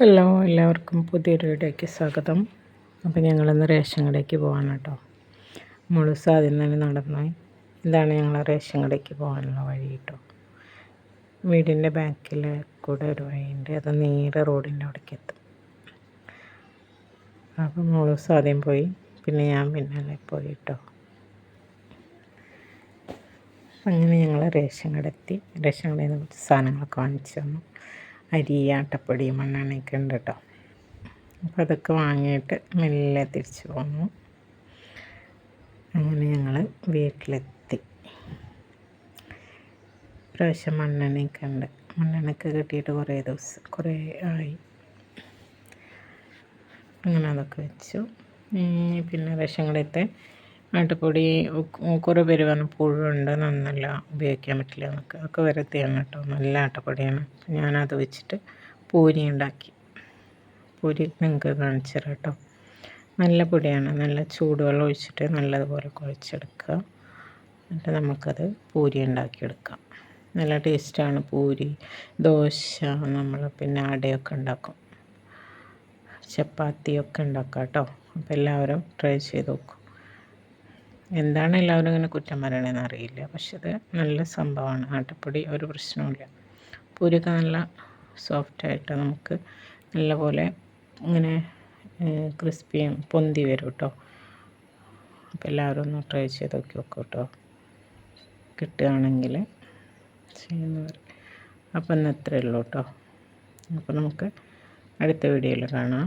Hello എല്ലാവർക്കും പുതിയൊരു വീഡിയോയ്ക്ക് സ്വാഗതം. അപ്പോൾ ഞങ്ങളിന്ന് റേഷൻ കടയ്ക്ക് പോകാൻ കേട്ടോ. മുഴുസ അതിൽ തന്നെ നടന്നു. ഇതാണ് ഞങ്ങൾ റേഷൻ കടയ്ക്ക് പോകാനുള്ള വഴി കേട്ടോ. വീടിന്റെ ബാക്കിൽ കൂടെ ഒരു വഴിയുണ്ട്. അത് നേരെ റോഡിന്റെ അവിടേക്ക് എത്തും. അപ്പം മുഴുസ ആദ്യം പോയി. പിന്നെ ഞാൻ പിന്നാലെ പോയി കേട്ടോ. അങ്ങനെ ഞങ്ങൾ റേഷൻ കടത്തി റേഷൻ കടയിൽ നിന്ന് സാധനങ്ങളൊക്കെ വാങ്ങിച്ചു തന്നു. അരി ആട്ടപ്പൊടി മണ്ണെണ്ണയൊക്കെ ഉണ്ട് കേട്ടോ. അപ്പോൾ അതൊക്കെ വാങ്ങിയിട്ട് മെല്ലെ തിരിച്ചു പോന്നു. അങ്ങനെ ഞങ്ങൾ വീട്ടിലെത്തി. പ്രാവശ്യം മണ്ണെണ്ണയൊക്കെ ഉണ്ട്. മണ്ണെണ്ണയൊക്കെ കിട്ടിയിട്ട് കുറേ ദിവസം കുറേ ആയി. അങ്ങനെ അതൊക്കെ വെച്ചു. പിന്നെ റേഷൻ കടയത്തെ ആട്ടുപൊടി കുറേ പേര് പറഞ്ഞു പുഴുണ്ട് നന്നല്ല ഉപയോഗിക്കാൻ പറ്റില്ല എന്നൊക്കെ അതൊക്കെ വരത്തിയാണ് കേട്ടോ. നല്ല ആട്ടപ്പൊടിയാണ് ഞാനത് വെച്ചിട്ട് പൂരി ഉണ്ടാക്കി. പൂരി നിങ്ങൾക്ക് കാണിച്ചു തരാം കേട്ടോ. നല്ല പൊടിയാണ്. നല്ല ചൂടുവെള്ളം ഒഴിച്ചിട്ട് നല്ലതുപോലെ കുഴച്ചെടുക്കുക. എന്നിട്ട് നമുക്കത് പൂരി ഉണ്ടാക്കിയെടുക്കാം. നല്ല ടേസ്റ്റാണ് പൂരി. ദോശ നമ്മൾ പിന്നെ അടയൊക്കെ ഉണ്ടാക്കും. ചപ്പാത്തിയൊക്കെ ഉണ്ടാക്കാം കേട്ടോ. അപ്പോൾ എല്ലാവരും ട്രൈ ചെയ്ത് നോക്കും. എന്താണ് എല്ലാവരും ഇങ്ങനെ കുറ്റം പറയണതെന്ന് അറിയില്ല. പക്ഷെ അത് നല്ല സംഭവമാണ്. ആട്ടപ്പൊടി ഒരു പ്രശ്നവുമില്ല. പൂരിയൊക്കെ നല്ല സോഫ്റ്റായിട്ട് നമുക്ക് നല്ലപോലെ ഇങ്ങനെ ക്രിസ്പിയും പൊന്തി വരും കേട്ടോ അപ്പോൾ എല്ലാവരും ഒന്ന് ട്രൈ ചെയ്ത് നോക്കി നോക്കും കേട്ടോ കിട്ടുകയാണെങ്കിൽ ചെയ്യുന്നവർ. അപ്പം ഇന്ന് ഇത്രയേ ഉള്ളൂ കേട്ടോ അപ്പോൾ നമുക്ക് അടുത്ത വീഡിയോയിൽ കാണാം.